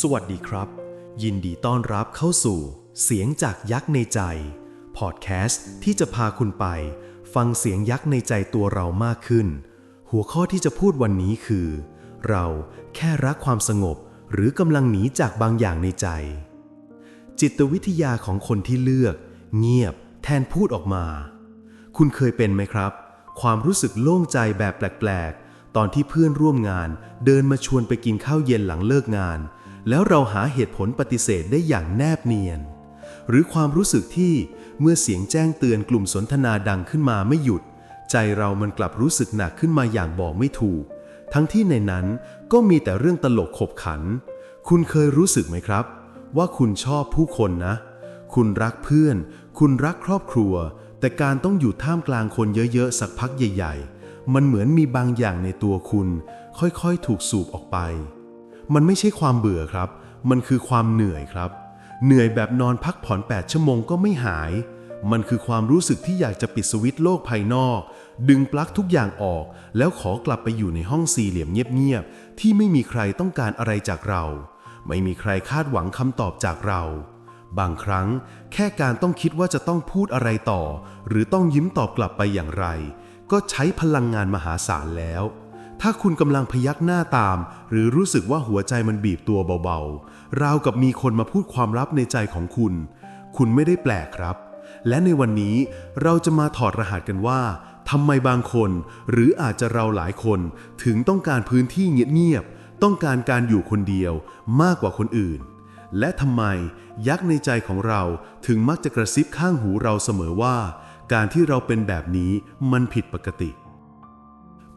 สวัสดีครับ ยินดีต้อนรับเข้าสู่ เสียงจากยักษ์ในใจ พอดแคสต์ที่จะพาคุณไป ฟังเสียงยักษ์ในใจตัวเรามากขึ้น หัวข้อที่จะพูดวันนี้คือ เราแค่รักความสงบหรือกำลังหนีจากบางอย่างในใจ จิตวิทยาของคนที่เลือก เงียบ แทนพูดออกมา คุณเคยเป็นไหมครับ ความรู้สึกโล่งใจแบบแปลกๆ ตอนที่เพื่อนร่วมงาน เดินมาชวนไปกินข้าวเย็นหลังเลิกงาน แล้วเราหาเหตุผลปฏิเสธได้อย่างแนบเนียน หรือความรู้สึกที่เมื่อเสียงแจ้งเตือนกลุ่มสนทนาดังขึ้นมาไม่หยุด ใจเรามันกลับรู้สึกหนักขึ้นมาอย่างบอกไม่ถูก ทั้งที่ในนั้นก็มีแต่เรื่องตลกขบขัน คุณเคยรู้สึกไหมครับ ว่าคุณชอบผู้คนนะ คุณรักเพื่อน คุณรักครอบครัว แต่การต้องอยู่ท่ามกลางคนเยอะๆสักพักใหญ่ ๆ มันเหมือนมีบางอย่างในตัวคุณ ค่อยๆ ถูกสูบออกไป มันไม่ใช่ความเบื่อครับ มันคือความเหนื่อยครับ เหนื่อยแบบนอนพักผ่อน 8 ชั่วโมงก็ไม่หาย มันคือความรู้สึกที่อยากจะปิดสวิตช์โลกภายนอก ดึงปลั๊กทุกอย่างออก แล้วขอกลับไปอยู่ในห้องสี่เหลี่ยมเงียบๆ ที่ไม่มีใครต้องการอะไรจากเรา ไม่มีใครคาดหวังคำตอบจากเรา บางครั้ง แค่การต้องคิดว่าจะต้องพูดอะไรต่อ หรือต้องยิ้มตอบกลับไปอย่างไร ก็ใช้พลังงานมหาศาลแล้ว ถ้าคุณกำลังพยักหน้าตาม หรือรู้สึกว่าหัวใจมันบีบตัวเบาๆ ราวกับมีคนมาพูดความลับในใจของคุณ คุณไม่ได้แปลกครับ และในวันนี้เราจะมาถอดรหัสกันว่าทำไมบางคน หรืออาจจะเราหลายคนถึงต้องการพื้นที่เงียบๆต้องการการอยู่คนเดียวมากกว่าคนอื่น และทำไมยักษ์ในใจของเราถึงมักจะกระซิบข้างหูเราเสมอว่า การที่เราเป็นแบบนี้มันผิดปกติ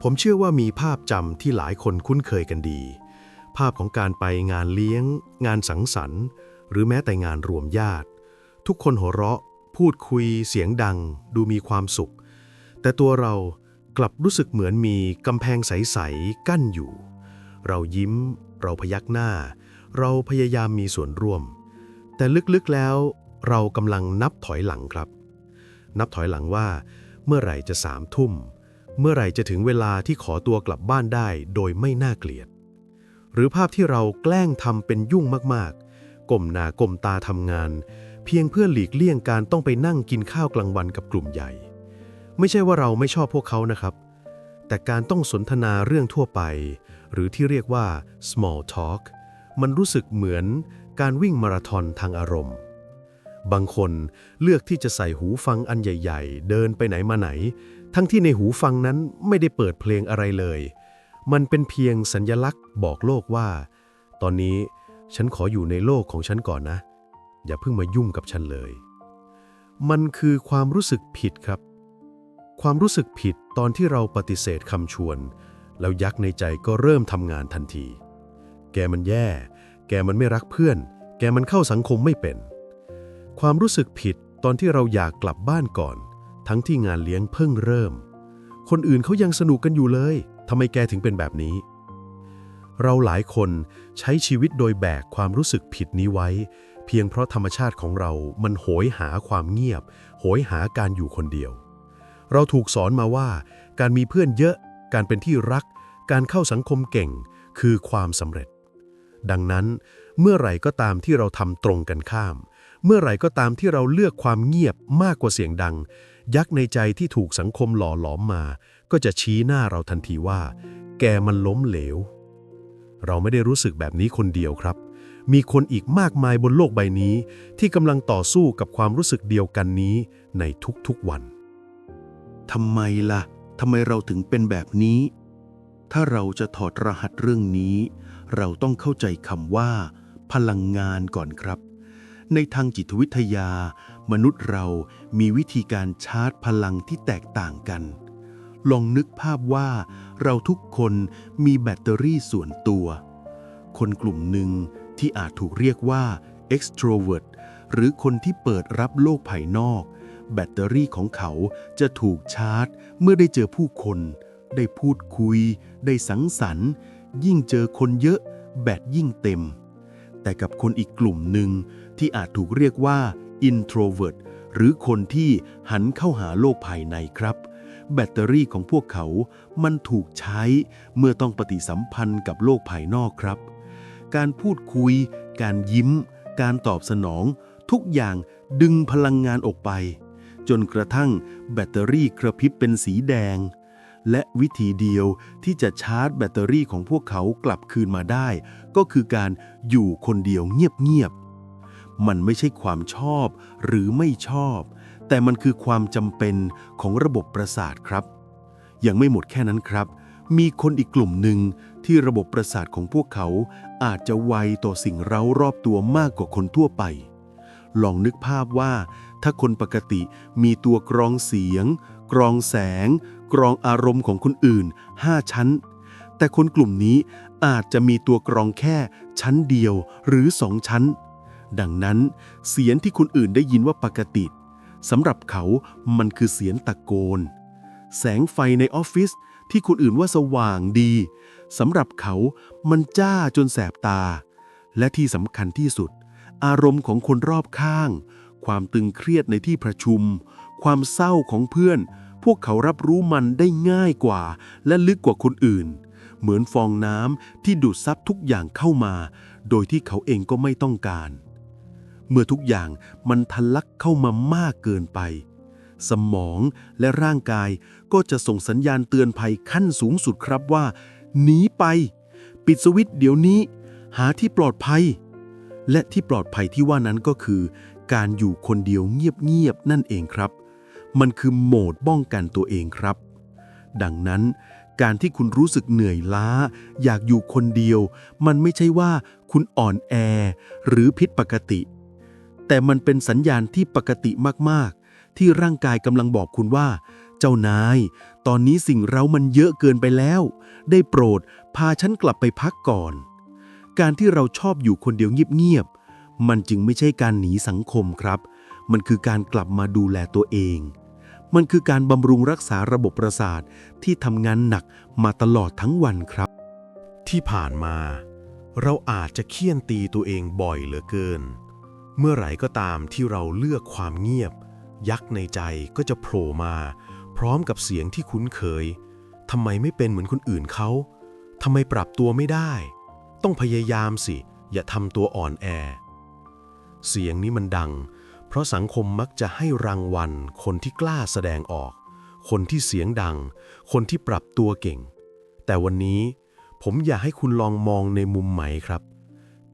ผมเชื่อว่ามีภาพจำที่หลายคนคุ้นเคยกันดี ภาพของการไปงานเลี้ยง งานสังสรรค์ หรือแม้แต่งานรวมญาติ ทุกคนหัวเราะ พูดคุย เสียงดัง ดูมีความสุข แต่ตัวเรากลับรู้สึกเหมือนมีกำแพงใส ๆ กั้นอยู่ เรายิ้ม เราพยักหน้า เราพยายามมีส่วนร่วม แต่ลึกๆแล้วเรากำลังนับถอยหลังครับ นับถอยหลังว่าเมื่อไหร่จะสามทุ่ม เมื่อไหร่จะถึงเวลาที่ขอตัวกลับบ้านได้โดยไม่น่าเกลียด หรือภาพที่เราแกล้งทำเป็นยุ่งมากๆก้มหน้าก้มตาทำงาน เพียงเพื่อหลีกเลี่ยงการต้องไปนั่งกินข้าวกลางวันกับกลุ่มใหญ่ ไม่ใช่ว่าเราไม่ชอบพวกเขานะครับ แต่การต้องสนทนาเรื่องทั่วไป หรือที่เรียกว่า small talk มันรู้สึกเหมือนการวิ่งมาราธอนทางอารมณ์ บางคนเลือกที่จะใส่หูฟังอันใหญ่ ๆ เดินไปไหนมาไหน ทั้งที่ในหูฟังนั้นไม่ได้เปิดเพลงอะไรเลย มันเป็นเพียงสัญญลักษณ์บอกโลกว่า ตอนนี้ฉันขออยู่ในโลกของฉันก่อนนะ อย่าเพิ่งมายุ่งกับฉันเลย มันคือความรู้สึกผิดครับ ความรู้สึกผิดตอนที่เราปฏิเสธคำชวน แล้วยักษ์ในใจก็เริ่มทำงานทันที แกมันแย่ แกมันไม่รักเพื่อน แกมันเข้าสังคมไม่เป็น ความรู้สึกผิดตอนที่เราอยากกลับบ้านก่อน ทั้งที่งานเลี้ยงเพิ่งเริ่ม คนอื่นเขายังสนุกกันอยู่เลยทำไมแกถึงเป็นแบบนี้ เราหลายคนใช้ชีวิตโดยแบกความรู้สึกผิดนี้ไว้ เพียงเพราะธรรมชาติของเรามันโหยหาความเงียบ โหยหาการอยู่คนเดียว เราถูกสอนมาว่า การมีเพื่อนเยอะ การเป็นที่รัก การเข้าสังคมเก่ง คือความสำเร็จ ดังนั้น เมื่อไหร่ก็ตามที่เราทำตรงกันข้าม เมื่อไหร่ก็ตามที่เราเลือกความเงียบมากกว่าเสียงดัง ยักษ์ในใจที่ถูกสังคมหล่อหลอมมา ก็จะชี้หน้าเราทันทีว่า แกมันล้มเหลว เราไม่ได้รู้สึกแบบนี้คนเดียวครับ มีคนอีกมากมายบนโลกใบนี้ ที่กำลังต่อสู้กับความรู้สึกเดียวกันนี้ในทุกๆวันทำไมล่ะทำไมเราถึงเป็นแบบนี้ ถ้าเราจะถอดรหัสเรื่องนี้ เราต้องเข้าใจคำว่า พลังงานก่อนครับ ในทางจิตวิทยา มนุษย์เรามีวิธีการชาร์จพลังที่แตกต่างกัน ลองนึกภาพว่าเราทุกคนมีแบตเตอรี่ส่วนตัว คนกลุ่มหนึ่งที่อาจถูกเรียกว่า extrovert หรือคนที่เปิดรับโลกภายนอก แบตเตอรี่ของเขาจะถูกชาร์จ เมื่อได้เจอผู้คน ได้พูดคุย ได้สังสรรค์ ยิ่งเจอคนเยอะแบตยิ่งเต็ม แต่กับคนอีกกลุ่มหนึ่งที่อาจถูกเรียกว่า introvert หรือคนที่หันเข้าหาโลกภายในครับ แบตเตอรี่ของพวกเขา มันถูกใช้เมื่อต้องปฏิสัมพันธ์กับโลกภายนอกครับ การพูดคุย การยิ้ม การตอบสนอง ทุกอย่างดึงพลังงานออกไป จนกระทั่งแบตเตอรี่กระพริบเป็นสีแดง และวิธีเดียวที่จะชาร์จแบตเตอรี่ของพวกเขากลับคืนมาได้ ก็คือการอยู่คนเดียวเงียบๆ มันไม่ใช่ความชอบหรือไม่ชอบ แต่มันคือความจำเป็นของระบบประสาทครับ ยังไม่หมดแค่นั้นครับ มีคนอีกกลุ่มหนึ่งที่ระบบประสาทของพวกเขาอาจจะไวต่อสิ่งเร้ารอบตัวมากกว่าคนทั่วไป ลองนึกภาพว่า ถ้าคนปกติมีตัวกรองเสียง กรองแสง กรองอารมณ์ของคนอื่น 5 ชั้น แต่คนกลุ่มนี้อาจจะมีตัวกรองแค่ชั้นเดียวหรือสองชั้น ดังนั้น เสียงที่คนอื่นได้ยินว่าปกติสำหรับเขามันคือเสียงตะโกน แสงไฟในออฟฟิศที่คนอื่นว่าสว่างดีสำหรับเขามันจ้าจนแสบตา และที่สำคัญที่สุด อารมณ์ของคนรอบข้าง ความตึงเครียดในที่ประชุม ความเศร้าของเพื่อน พวกเขารับรู้มันได้ง่ายกว่า และลึกกว่าคนอื่น เหมือนฟองน้ำที่ดูดซับทุกอย่างเข้ามา โดยที่เขาเองก็ไม่ต้องการ เมื่อทุกอย่างมันทะลักเข้ามามากเกินไป สมองและร่างกายก็จะส่งสัญญาณเตือนภัยขั้นสูงสุดครับว่า หนีไป ปิดสวิตช์เดี๋ยวนี้ หาที่ปลอดภัย และที่ปลอดภัยที่ว่านั้นก็คือ การอยู่คนเดียวเงียบๆนั่นเองครับ มันคือโหมดป้องกันตัวเองครับ ดังนั้นการที่คุณรู้สึกเหนื่อยล้า อยากอยู่คนเดียว มันไม่ใช่ว่าคุณอ่อนแอ หรือผิดปกติ แต่มันเป็นสัญญาณที่ปกติมากๆ ที่ร่างกายกำลังบอกคุณว่า เจ้านาย ตอนนี้สิ่งเรามันเยอะเกินไปแล้ว ได้โปรดพาฉันกลับไปพักก่อน การที่เราชอบอยู่คนเดียวเงียบๆ มันจึงไม่ใช่การหนีสังคมครับ มันคือการกลับมาดูแลตัวเอง มันคือการบำรุงรักษาระบบประสาทที่ทำงานหนักมาตลอดทั้งวันครับ ที่ผ่านมา เราอาจจะเคี่ยนตีตัวเองบ่อยเหลือเกิน เมื่อไหร่ก็ตามที่เราเลือกความเงียบ ยักษ์ในใจก็จะโผล่มา พร้อมกับเสียงที่คุ้นเคยทำไมไม่เป็นเหมือนคนอื่นเขาทำไมปรับตัวไม่ได้ ต้องพยายามสิ อย่าทำตัวอ่อนแอ เสียงนี้มันดัง เพราะสังคมมักจะให้รางวัล คนที่กล้าแสดงออก คนที่เสียงดัง คนที่ปรับตัวเก่ง แต่วันนี้ผมอยากให้คุณลองมองในมุมใหม่ครับ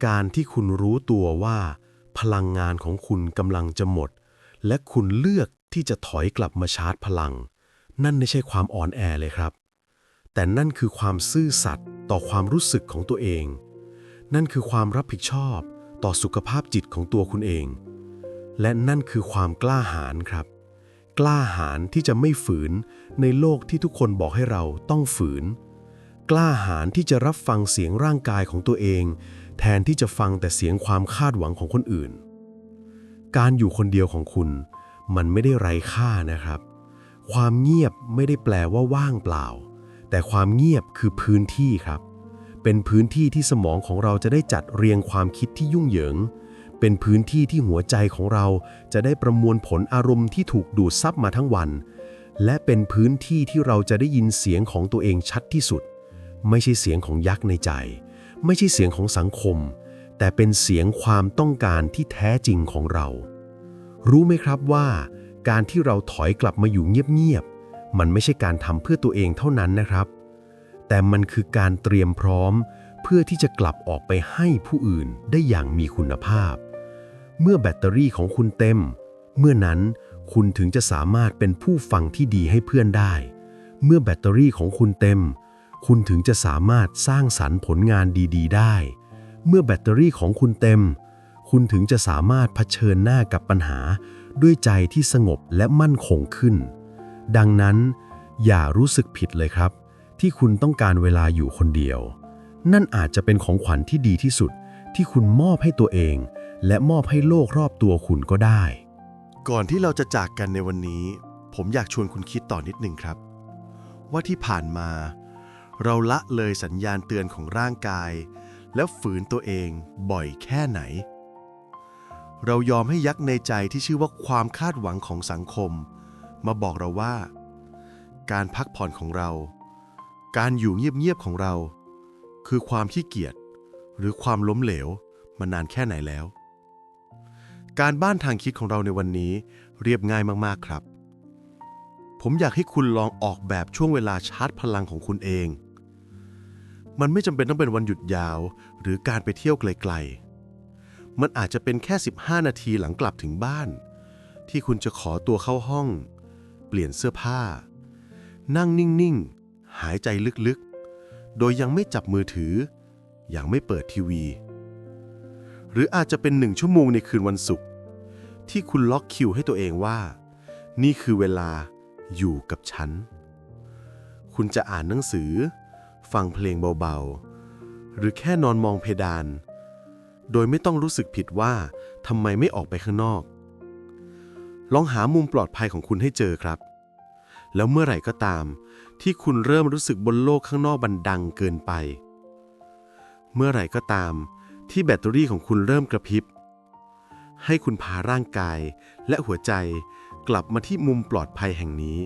การที่คุณรู้ตัวว่า พลังงานของคุณกำลังจะหมด และคุณเลือกที่จะถอยกลับมาชาร์จพลัง นั่นไม่ใช่ความอ่อนแอเลยครับ แต่นั่นคือความซื่อสัตย์ต่อความรู้สึกของตัวเอง นั่นคือความรับผิดชอบต่อสุขภาพจิตของตัวคุณเอง และนั่นคือความกล้าหาญครับ กล้าหาญที่จะไม่ฝืนในโลกที่ทุกคนบอกให้เราต้องฝืน กล้าหาญที่จะรับฟังเสียงร่างกายของตัวเอง แทนที่จะฟังแต่เสียงความคาดหวังของคนอื่น การอยู่คนเดียวของคุณ มันไม่ได้ไร้ค่านะครับ ความเงียบไม่ได้แปลว่าว่างเปล่า แต่ความเงียบคือพื้นที่ครับ เป็นพื้นที่ที่สมองของเราจะได้จัดเรียงความคิดที่ยุ่งเหยิง เป็นพื้นที่ที่หัวใจของเราจะได้ประมวลผลอารมณ์ที่ถูกดูดซับมาทั้งวัน และเป็นพื้นที่ที่เราจะได้ยินเสียงของตัวเองชัดที่สุด ไม่ใช่เสียงของยักษ์ในใจ ไม่ใช่เสียงของสังคม แต่เป็นเสียงความต้องการที่แท้จริงของเรา รู้ไหมครับว่าการที่เราถอยกลับมาอยู่เงียบๆ มันไม่ใช่การทำเพื่อตัวเองเท่านั้นนะครับ แต่มันคือการเตรียมพร้อม เพื่อที่จะกลับออกไปให้ผู้อื่นได้อย่างมีคุณภาพ เมื่อแบตเตอรี่ของคุณเต็ม เมื่อนั้นคุณถึงจะสามารถเป็นผู้ฟังที่ดีให้เพื่อนได้ เมื่อแบตเตอรี่ของคุณเต็ม คุณถึงจะสามารถสร้างสรรค์ผลงานดี ๆ ได้ เมื่อแบตเตอรี่ของคุณเต็ม คุณถึงจะสามารถเผชิญหน้ากับปัญหา ด้วยใจที่สงบและมั่นคงขึ้น ดังนั้น อย่ารู้สึกผิดเลยครับ ที่คุณต้องการเวลาอยู่คนเดียว นั่นอาจจะเป็นของขวัญที่ดีที่สุด ที่คุณมอบให้ตัวเอง และมอบให้โลกรอบตัวคุณก็ได้ ก่อนที่เราจะจากกันในวันนี้ ผมอยากชวนคุณคิดต่อนิดหนึ่งครับ ว่าที่ผ่านมา เราละเลยสัญญาณเตือนของร่างกาย แล้วฝืนตัวเองบ่อยแค่ไหน เรายอมให้ยักษ์ในใจที่ชื่อว่าความคาดหวังของสังคม มาบอกเราว่า การพักผ่อนของเรา การอยู่เงียบๆของเรา คือความขี้เกียจหรือความล้มเหลวมานานแค่ไหนแล้ว การบ้านทางคิดของเราในวันนี้เรียบง่ายมากๆครับ ผมอยากให้คุณลองออกแบบช่วงเวลาชาร์จพลังของคุณเอง มันไม่จำเป็นต้องเป็นวันหยุดยาว หรือการไปเที่ยวไกลๆ มันอาจจะเป็นแค่ 15 นาทีหลังกลับถึงบ้าน ที่คุณจะขอตัวเข้าห้อง เปลี่ยนเสื้อผ้า นั่งนิ่งๆ หายใจลึกๆ โดยยังไม่จับมือถืออย่างไม่เปิดทีวี หรืออาจจะเป็นหนึ่งชั่วโมงในคืนวันศุกร์ที่คุณล็อกคิวให้ตัวเองว่า นี่คือเวลาอยู่กับฉัน คุณจะอ่านหนังสือ ฟังเพลงเบาๆ หรือแค่นอนมองเพดาน โดยไม่ต้องรู้สึกผิดว่าทำไมไม่ออกไปข้างนอก ลองหามุมปลอดภัยของคุณให้เจอครับ แล้วเมื่อไหร่ก็ตาม ที่คุณเริ่มรู้สึกบนโลกข้างนอกบันดังเกินไป เมื่อไหร่ก็ตาม ที่แบตเตอรี่ของคุณเริ่มกระพริบ ให้คุณพาร่างกายและหัวใจกลับมาที่มุมปลอดภัยแห่งนี้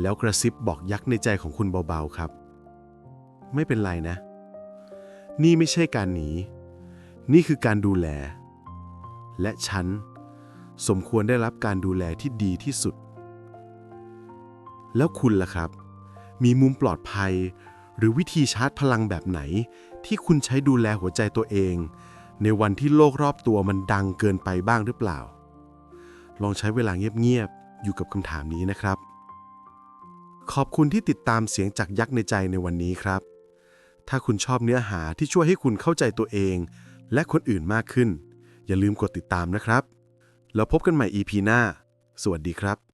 แล้วกระซิบบอกยักษ์ในใจของคุณเบาๆครับ ไม่เป็นไรนะ นี่ไม่ใช่การหนี นี่คือการดูแล และฉันสมควรได้รับการดูแลที่ดีที่สุด แล้วคุณล่ะครับ มีมุมปลอดภัย หรือวิธีชาร์จพลังแบบไหน ที่คุณใช้ดูแลหัวใจตัวเอง ในวันที่โลกรอบตัวมันดังเกินไปบ้างหรือเปล่า ลองใช้เวลาเงียบๆ อยู่กับคำถามนี้นะครับ ขอบคุณที่ติดตามเสียงจากยักษ์ในใจในวันนี้ครับ ถ้าคุณชอบเนื้อหาที่ช่วยให้คุณเข้าใจตัวเอง และคนอื่นมากขึ้น อย่าลืมกดติดตามนะครับ แล้วพบกันใหม่ EP หน้า สวัสดีครับ